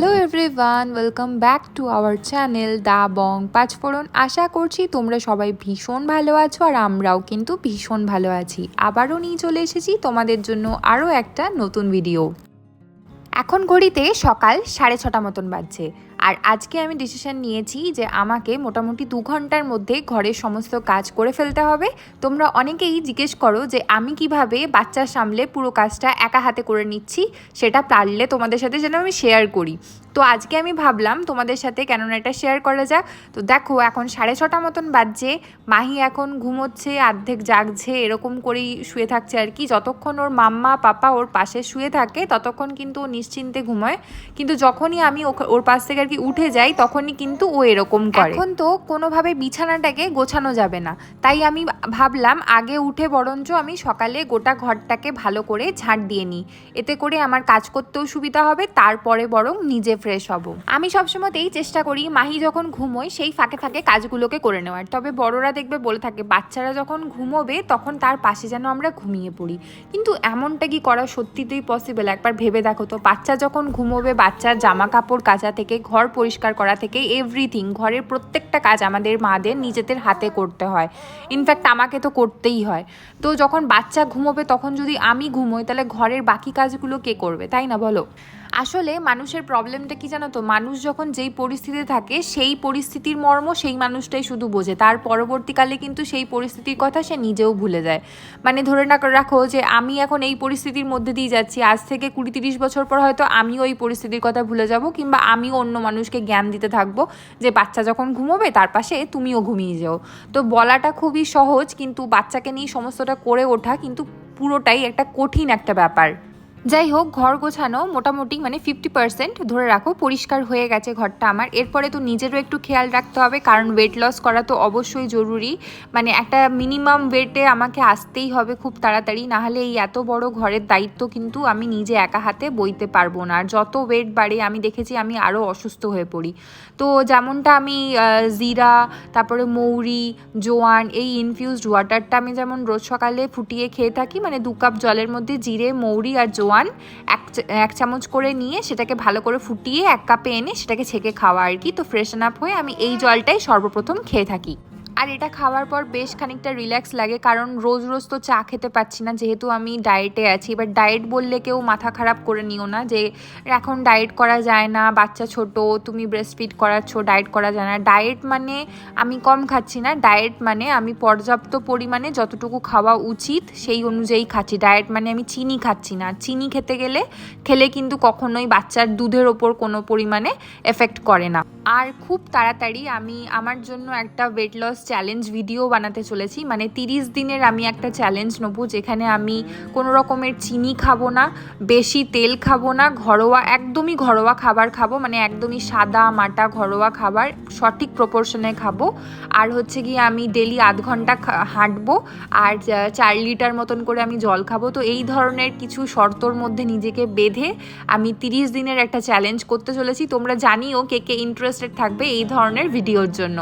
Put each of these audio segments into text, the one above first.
Hello everyone welcome back to our channel the Bong Panchphoron আশা করছি তোমরা সবাই ভীষণ ভালো আছো আর আমরাও কিন্তু ভীষণ ভালো আছি। আবারও নিয়ে চলে এসেছি তোমাদের জন্য আরও একটা নতুন ভিডিও এখন ঘড়িতে সকাল সাড়ে ছটা মতন বাজছে। আর আজকে আমি ডিসিশন নিয়েছি যে আমাকে মোটামুটি দু ঘণ্টার মধ্যে ঘরের সমস্ত কাজ করে ফেলতে হবে। তোমরা অনেকেই জিজ্ঞেস করো যে আমি কীভাবে বাচ্চা সামলে পুরো কাজটা একা হাতে করে নিচ্ছি, সেটা পারলে তোমাদের সাথে যেন আমি শেয়ার করি। তো আজকে আমি ভাবলাম তোমাদের সাথে কেননা এটা শেয়ার করা যাক। তো দেখো এখন সাড়ে ছটা মতন বাজছে, মাহি এখন ঘুমোচ্ছে, অর্ধেক জাগছে, এরকম করেই শুয়ে থাকছে আর কি। যতক্ষণ ওর মাম্মা, পাপা ওর পাশে শুয়ে থাকে, ততক্ষণ কিন্তু ও নিশ্চিন্তে ঘুমোয়। কিন্তু যখনই আমি ওর পাশ থেকে কি উঠে যাই, তখনই কিন্তু ও এরকম করে। এখন তো কোনোভাবে বিছানাটাকে গোছানো যাবে না। তাই আমি ভাবলাম, আগে উঠে বরঞ্চ আমি সকালে গোটা ঘরটাকে ভালো করে ঝাঁট দিয়ে নিই। এতে করে আমার কাজ করতেও সুবিধা হবে, তারপরে বরং নিজে ফ্রেশ হব। আমি সবসময়তেই চেষ্টা করি, মাহি যখন ঘুমোয়, সেই ফাঁকে ফাঁকে কাজগুলোকে করে নেওয়ার। তবে বড়রা দেখবে বলে থাকে, বাচ্চারা যখন ঘুমোবে, তখন তার পাশে যেন আমরা ঘুমিয়ে পড়ি। কিন্তু এমনটা কি করা সত্যিতেই পসিবল একবার ভেবে দেখো তো, বাচ্চা যখন ঘুমোবে, বাচ্চার জামা কাপড় কাচা থেকে ঘর পরিষ্কার করা থেকে এভরিথিং ঘরের প্রত্যেকটা কাজ আমাদের মাদের নিজেদের হাতে করতে হয়। ইনফ্যাক্ট আমাকে তো করতেই হয়। তো যখন বাচ্চা ঘুমোবে, তখন যদি আমি ঘুমোই, তাহলে ঘরের বাকি কাজগুলো কে করবে? তাই না বলো? আসলে মানুষের প্রবলেমটা কি জানো তো? মানুষ যখন যেই পরিস্থিতিতে থাকে, সেই পরিস্থিতির মর্ম সেই মানুষটাই শুধু বোঝে। তার পরবর্তীকালে কিন্তু সেই পরিস্থিতির কথা সে নিজেও ভুলে যায়। মানে ধরে না রাখো যে আমি এখন এই পরিস্থিতির মধ্যে দিয়ে যাচ্ছি। আজ থেকে কুড়ি তিরিশ বছর পর হয়তো আমিও এই পরিস্থিতির কথা ভুলে যাব কিংবা আমিও অন্য মানুষকে জ্ঞান দিতে থাকব যে বাচ্চা যখন ঘুমোবে, তার পাশে তুমিও ঘুমিয়ে যাও। তো বলাটা খুবই সহজ, কিন্তু বাচ্চাকে নিয়ে সমস্তটা করে ওঠা কিন্তু পুরোটাই একটা কঠিন একটা ব্যাপার। যাই হোক, ঘর গোছানো মোটামুটি মানে ফিফটি পার্সেন্ট ধরে রাখো, পরিষ্কার হয়ে গেছে ঘরটা আমার। এরপরে তো নিজেরও একটু খেয়াল রাখতে হবে, কারণ ওয়েট লস করা তো অবশ্যই জরুরি। মানে একটা মিনিমাম ওয়েটে আমাকে আসতেই হবে খুব তাড়াতাড়ি নাহলে এই এত বড় ঘরের দায়িত্ব কিন্তু আমি নিজে একা হাতে বইতে পারব না। আর যত ওয়েট বাড়ে, আমি দেখেছি আমি আরও অসুস্থ হয়ে পড়ি। তো যেমনটা আমি জিরা, তারপরে মৌরি, জোয়ান, এই ইনফিউজড ওয়াটারটা আমি যেমন রোজ সকালে ফুটিয়ে খেয়ে থাকি মানে দু কাপ জলের মধ্যে জিরে, মৌরি আর জোয়ান এক চা- এক চামচ করে নিয়ে সেটাকে ভালো করে ফুটিয়ে এক কাপে এনে সেটাকে ছেঁকে খাওয়া আর কি। তো ফ্রেশন আপ হয়ে আমি এই জলটাই সর্বপ্রথম খেয়ে থাকি। আর এটা খাওয়ার পর বেশ খানিকটা রিল্যাক্স লাগে, কারণ রোজ রোজ তো চা খেতে পাচ্ছি না। যেহেতু আমি ডায়েটে আছি, এবার ডায়েট বললে কেউ মাথা খারাপ করে নিও না যে, এখন ডায়েট করা যায় না, বাচ্চা ছোট, তুমি ব্রেস্ট ফিড করাচ্ছ ডায়েট করা যায় না। ডায়েট মানে আমি কম খাচ্ছি না ডায়েট মানে আমি পর্যাপ্ত পরিমাণে যতটুকু খাওয়া উচিত সেই অনুযায়ী খাচ্ছি। ডায়েট মানে আমি চিনি খাচ্ছি না। চিনি খেতে গেলে, খেলে কিন্তু কখনোই বাচ্চার দুধের ওপর কোনো পরিমাণে এফেক্ট করে না। আর খুব তাড়াতাড়ি আমি আমার জন্য একটা ওয়েট লস চ্যালেঞ্জ ভিডিও বানাতে চলেছি। মানে তিরিশ দিনের আমি একটা চ্যালেঞ্জ নেব যেখানে আমি কোনো রকমের চিনি খাব না, বেশি তেল খাব না, ঘরোয়া, একদমই ঘরোয়া খাবার খাব মানে একদমই সাদা, মাটা ঘরোয়া খাবার সঠিক প্রপোর্শনে খাব। আর হচ্ছে গিয়ে আমি ডেলি আধ ঘণ্টা হাঁটবো আর চার লিটার মতন করে আমি জল খাব। তো এই ধরনের কিছু শর্তর মধ্যে নিজেকে বেঁধে আমি তিরিশ দিনের একটা চ্যালেঞ্জ করতে চলেছি। তোমরা জানিও কে কে ইন্টারেস্টেড থাকবে এই ধরনের ভিডিওর জন্য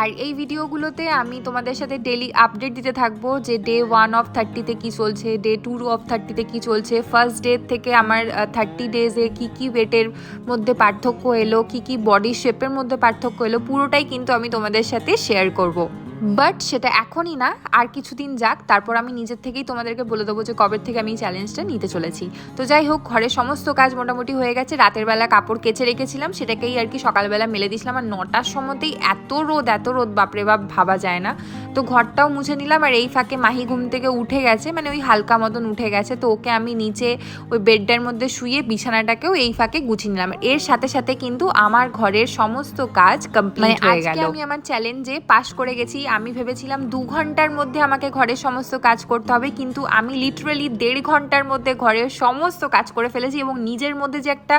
আর এই ভিডিওগুলোতে আমি তোমাদের সাথে ডেলি আপডেট দিতে থাকব যে ডে ওয়ান অফ থার্টিতে কী চলছে ডে টু অফ থার্টিতে কী চলছে ফার্স্ট ডে থেকে আমার থার্টি ডেজে কী কী ওয়েটের মধ্যে পার্থক্য এলো, কী কী বডি শেপের মধ্যে পার্থক্য এলো, পুরোটাই কিন্তু আমি তোমাদের সাথে শেয়ার করব। বাট সেটা এখনই না আর কিছুদিন যাক তারপর আমি নিজের থেকেই তোমাদেরকে বলে দেবো যে কবে থেকে আমি চ্যালেঞ্জটা নিতে চলেছি। তো যাই হোক ঘরের সমস্ত কাজ মোটামুটি হয়ে গেছে রাতের বেলা কাপড় কেচে রেখেছিলাম সেটাকেই আর কি সকালবেলা মেলে দিয়েছিলাম আর নটার সময়তেই এত রোদ এত রোদ বাপরে বাপ ভাবা যায় না। তো ঘরটাও মুছে নিলাম আর এই ফাঁকে মাহি ঘুম থেকে উঠে গেছে মানে ওই হালকা মতন উঠে গেছে তো ওকে আমি নিচে ওই বেডটার মধ্যে শুয়ে বিছানাটাকেও এই ফাঁকে গুছিয়ে নিলাম। এর সাথে সাথে কিন্তু আমার ঘরের সমস্ত কাজ কমপ্লিট হয়ে গেল। আমি আমার চ্যালেঞ্জে পাশ করে গেছি আমি ভেবেছিলাম দু ঘণ্টার মধ্যে আমাকে ঘরের সমস্ত কাজ করতে হবে, কিন্তু আমি লিটারেলি দেড় ঘণ্টার মধ্যে ঘরের সমস্ত কাজ করে ফেলেছি এবং নিজের মধ্যে যে একটা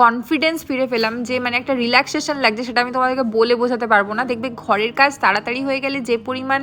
কনফিডেন্স ফিরে পেলাম, যে মানে একটা রিল্যাক্সেশন লাগছে সেটা আমি তোমাদেরকে বলে বোঝাতে পারব না। দেখবে ঘরের কাজ তাড়াতাড়ি হয়ে গেলে যে পরিমাণ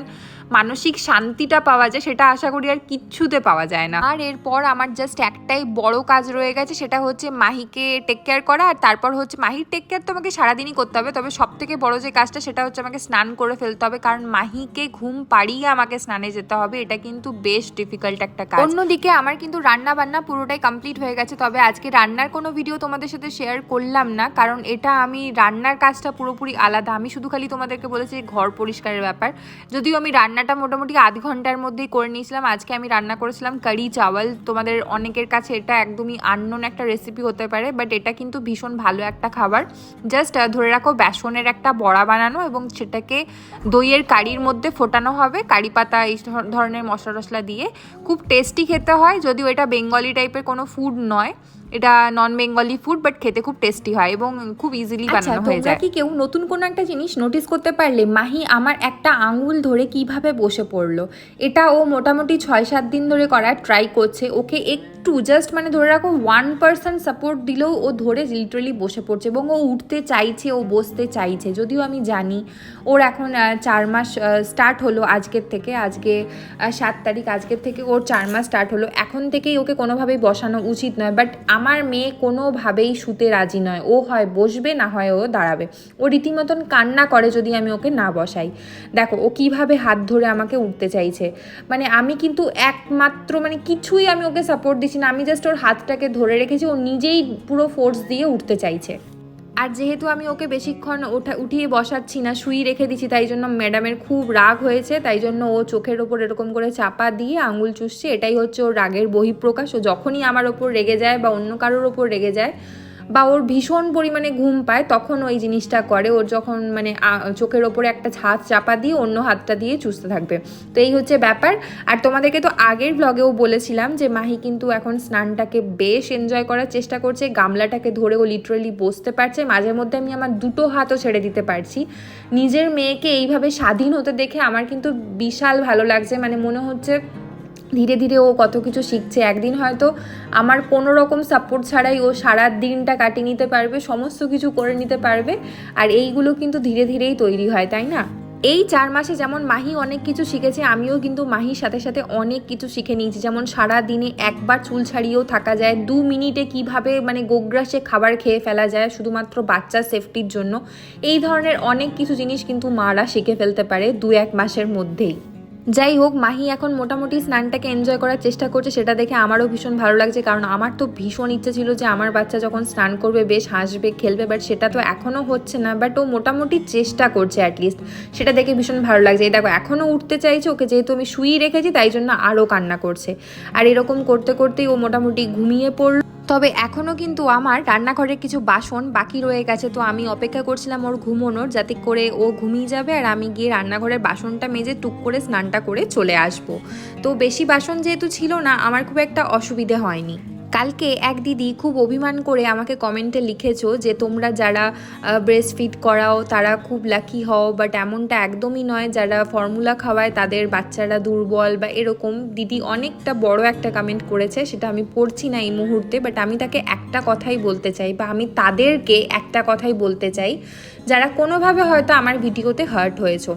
মানসিক শান্তিটা পাওয়া যায় সেটা আশা করি আর কিচ্ছুতে পাওয়া যায় না। আর এরপর আমার জাস্ট একটাই বড় কাজ রয়ে গেছে সেটা হচ্ছে মাহিকে টেক কেয়ার করা আর তারপর হচ্ছে মাহির টেক কেয়ার তো আমাকে সারাদিনই করতে হবে তবে সব থেকে বড় যে কাজটা সেটা হচ্ছে আমাকে স্নান করে ফেলতে হবে কারণ মাহিকে ঘুম পাড়িয়ে আমাকে স্নানে যেতে হবে এটা কিন্তু বেশ ডিফিকাল্ট একটা কাজ। অন্যদিকে আমার কিন্তু রান্না বান্না পুরোটাই কমপ্লিট হয়ে গেছে তবে আজকে রান্নার কোনো ভিডিও তোমাদের সাথে শেয়ার করলাম না কারণ এটা আমি রান্নার কাজটা পুরোপুরি আলাদা আমি শুধু খালি তোমাদেরকে বলেছি ঘর পরিষ্কারের ব্যাপার যদিও আমি রান্নাটা মোটামুটি আধ ঘণ্টার মধ্যেই করে নিয়েছিলাম। আজকে আমি রান্না করেছিলাম কারি চাওয়াল। তোমাদের অনেকের কাছে এটা একদমই আননোন একটা রেসিপি হতে পারে বাট এটা কিন্তু ভীষণ ভালো একটা খাবার। জাস্ট ধরে রাখো, বেসনের একটা বড়া বানানো এবং সেটাকে দইয়ের কারির মধ্যে ফোটানো হবে, কারি পাতা, এই ধরনের মশলা টশলা দিয়ে। খুব টেস্টি খেতে হয়, যদিও এটা বেঙ্গলি টাইপের কোনো ফুড নয়। এটা নন বেঙ্গলি ফুড বাট খেতে খুব টেস্টি হয় এবং খুব ইজিলি আচ্ছা বানানো হয়ে যায়। কি কেউ নতুন কোনো একটা জিনিস নোটিস করতে পারলে মাহি আমার একটা আঙুল ধরে কীভাবে বসে পড়ল? এটা ও মোটামুটি ছয় সাত দিন ধরে করার ট্রাই করছে। ওকে একটু জাস্ট মানে ধরে রাখো ওয়ান পার্সেন্ট সাপোর্ট দিলেও ও ধরে লিটারালি বসে পড়ছে এবং ও উঠতে চাইছে ও বসতে চাইছে। যদিও আমি জানি ওর এখন চার মাস স্টার্ট হলো আজকের থেকে। আজকে সাত তারিখ আজকের থেকে ওর চার মাস স্টার্ট হলো। এখন থেকেই ওকে কোনোভাবেই বসানো উচিত নয়। বাট আমার মেয়ে কোনোভাবেই শুতে রাজি নয়। ও হয় বসবে, না হয় ও দাঁড়াবে। ও রীতিমতন কান্না করে যদি আমি ওকে না বসাই। দেখো, ও কীভাবে হাত ধরে আমাকে উঠতে চাইছে। মানে আমি কিন্তু একমাত্র মানে কিছুই আমি ওকে সাপোর্ট দিচ্ছি না। আমি জাস্ট ওর হাতটাকে ধরে রেখেছি। ও নিজেই পুরো ফোর্স দিয়ে উঠতে চাইছে। আর যেহেতু আমি ওকে বেশিক্ষণ ওঠা, উঠিয়ে বসাচ্ছি না, শুই রেখে দিচ্ছি তাই জন্য ম্যাডামের খুব রাগ হয়েছে, তাই জন্য ও চোখের ওপর এরকম করে চাপা দিয়ে আঙুল চুষছে। এটাই হচ্ছে ওর রাগের বহিঃপ্রকাশ। ও যখনই আমার ওপর রেগে যায় বা অন্য কারোর ওপর রেগে যায় বা ওর ভীষণ পরিমাণে ঘুম পায়, তখন ওই জিনিসটা করে। ওর যখন মানে চোখের ওপরে একটা হাত চাপা দিয়ে অন্য হাতটা দিয়ে চুষতে থাকবে। তো এই হচ্ছে ব্যাপার। আর তোমাদেরকে তো আগের ব্লগেও বলেছিলাম যে, মাহি কিন্তু এখন স্নানটাকে বেশ এনজয় করার চেষ্টা করছে। গামলাটাকে ধরে ও লিটারালি বসতে পারছে। মাঝে মধ্যে আমি আমার দুটো হাতও ছেড়ে দিতে পারছি। নিজের মেয়েকে এইভাবে স্বাধীন হতে দেখে আমার কিন্তু বিশাল ভালো লাগছে। মানে মনে হচ্ছে ধীরে ধীরে ও কত কিছু শিখছে। একদিন হয়তো আমার কোনো রকম সাপোর্ট ছাড়াই ও সারা দিনটা কাটিয়ে নিতে পারবে, সমস্ত কিছু করে নিতে পারবে, আর এইগুলো কিন্তু ধীরে ধীরেই তৈরি হয়, তাই না? এই চার মাসে যেমন মাহি অনেক কিছু শিখেছে, আমিও কিন্তু মাহির সাথে সাথে অনেক কিছু শিখে নিয়েছি। যেমন সারা দিনে একবার চুল ছাড়িয়েও থাকা যায়, দু মিনিটে কীভাবে মানে গোগ্রাসে খাবার খেয়ে ফেলা যায়, শুধুমাত্র বাচ্চার সেফটির জন্য। এই ধরনের অনেক কিছু জিনিস কিন্তু মারা শিখে ফেলতে পারে দু এক মাসের মধ্যেই। যাই হোক, মাহি এখন মোটামুটি স্নানটাকে এনজয় করার চেষ্টা করছে, সেটা দেখে আমারও ভীষণ ভালো লাগছে, কারণ আমার তো ভীষণ ইচ্ছে ছিল যে আমার বাচ্চা যখন স্নান করবে, বেশ হাসবে, খেলবে বাট সেটা তো এখনও হচ্ছে না বাট ও মোটামুটি চেষ্টা করছে অ্যাটলিস্ট সেটা দেখে ভীষণ ভালো লাগছে। এই দেখো, এখনও উঠতে চাইছে ওকে, যেহেতু আমি শুয়েই রেখেছি, তাই জন্য আরও কান্না করছে। আর এরকম করতে করতেই ও মোটামুটি ঘুমিয়ে পড়ল। তবে এখনও কিন্তু আমার রান্নাঘরের কিছু বাসন বাকি রয়ে গেছে, তো আমি অপেক্ষা করছিলাম ওর ঘুমোনোর যাতে করে ও ঘুমিয়ে যাবে আর আমি গিয়ে রান্নাঘরের বাসনটা মেজে টুক করে স্নানটা করে চলে আসব। তো বেশি বাসন যেহেতু ছিল না, আমার খুব একটা অসুবিধে হয়নি। কালকে এক দিদি খুব অভিমান করে আমাকে কমেন্টে লিখেছো যে তোমরা যারা ব্রেস্ট ফিট করাও তারা খুব লাকি হও বাট এমনটা একদমই নয়। যারা ফর্মুলা খাওয়ায় তাদের বাচ্চারা দুর্বল বা এরকম। দিদি অনেকটা বড় একটা কমেন্ট করেছে, সেটা আমি পড়ছি না এই মুহূর্তে বাট আমি তাকে একটা কথাই বলতে চাই বা আমি তাদেরকে একটা কথাই বলতে চাই। যারা কোনোভাবে হয়তো আমার ভিডিওতে হার্ট হয়েছো।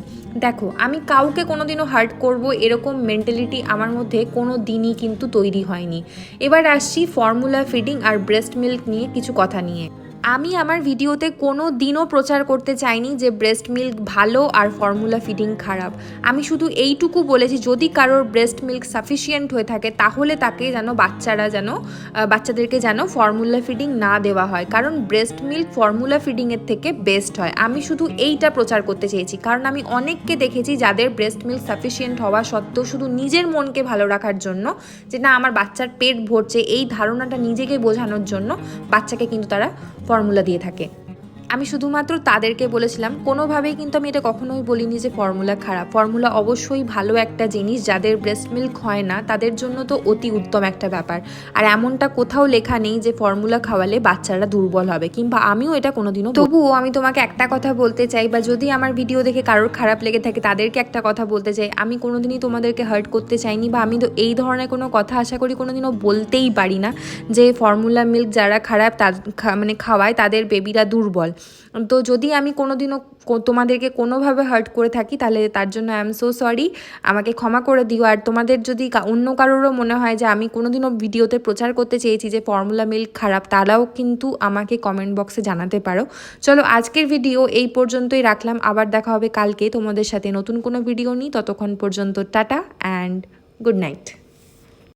দেখো, আমি কাউকে কোনোদিনও হার্ট করব এরকম মেন্টালিটি আমার মধ্যে কোনো দিনই কিন্তু তৈরি হয়নি। এবার আসছি ফর্মুলা ফিডিং আর ব্রেস্ট মিল্ক নিয়ে কিছু কথা নিয়ে। আমি আমার ভিডিওতে কোনো দিনও প্রচার করতে চাইনি যে ব্রেস্ট মিল্ক ভালো আর ফর্মুলা ফিডিং খারাপ। আমি শুধু এইটুকু বলেছি, যদি কারোর ব্রেস্ট মিল্ক সাফিসিয়েন্ট হয়ে থাকে, তাহলে তাকে যেন বাচ্চারা যেন বাচ্চাদেরকে যেন ফর্মুলা ফিডিং না দেওয়া হয়। কারণ ব্রেস্ট মিল্ক ফর্মুলা ফিডিংয়ের থেকে বেস্ট হয়। আমি শুধু এইটা প্রচার করতে চেয়েছি। কারণ আমি অনেককে দেখেছি যাদের ব্রেস্ট মিল্ক সাফিসিয়েন্ট হওয়া সত্ত্বেও শুধু নিজের মনকে ভালো রাখার জন্য, যে না, আমার বাচ্চার পেট ভরছে, এই ধারণাটা নিজেকে বোঝানোর জন্য বাচ্চাকে কিন্তু তারা ফর্মুলা দিয়ে থাকে। আমি শুধুমাত্র তাদেরকে বলেছিলাম, কোনোভাবেই কিন্তু আমি এটা কখনোই বলিনি যে ফর্মুলা খারাপ। ফর্মুলা অবশ্যই ভালো একটা জিনিস, যাদের ব্রেস্ট মিল্ক হয় না, তাদের জন্য তো অতি উত্তম একটা ব্যাপার। আর এমনটা কোথাও লেখা নেই যে ফর্মুলা খাওয়ালে বাচ্চারা দুর্বল হবে, কিংবা আমিও এটা কোনোদিনও তবুও আমি তোমাকে একটা কথা বলতে চাই, বা যদি আমার ভিডিও দেখে কারোর খারাপ লেগে থাকে, তাদেরকে একটা কথা বলতে চাই। আমি কোনোদিনই তোমাদেরকে হার্ট করতে চাইনি, বা আমি তো এই ধরনের কোনো কথা আশা করি কোনোদিনও বলতেই পারি না যে ফর্মুলা মিল্ক যারা খারাপ মানে খাওয়ায়, তাদের বেবিরা দুর্বল। তো যদি আমি কোনোদিনও কো- তোমাদেরকে কোনোভাবে হার্ট করে থাকি, তাহলে তার জন্য আই এম সো সরি আমাকে ক্ষমা করে দিও। আর তোমাদের যদি অন্য কারোরও মনে হয় যে আমি কোনোদিনও ভিডিওতে প্রচার করতে চেয়েছি যে ফর্মুলা মিল্ক খারাপ, তারাও কিন্তু আমাকে কমেন্ট বক্সে জানাতে পারো। চলো আজকের ভিডিও এই পর্যন্তই রাখলাম। আবার দেখা হবে কালকে। তোমাদের সাথে নতুন কোনো ভিডিও নিই। ততক্ষণ পর্যন্ত টাটা অ্যান্ড গুড নাইট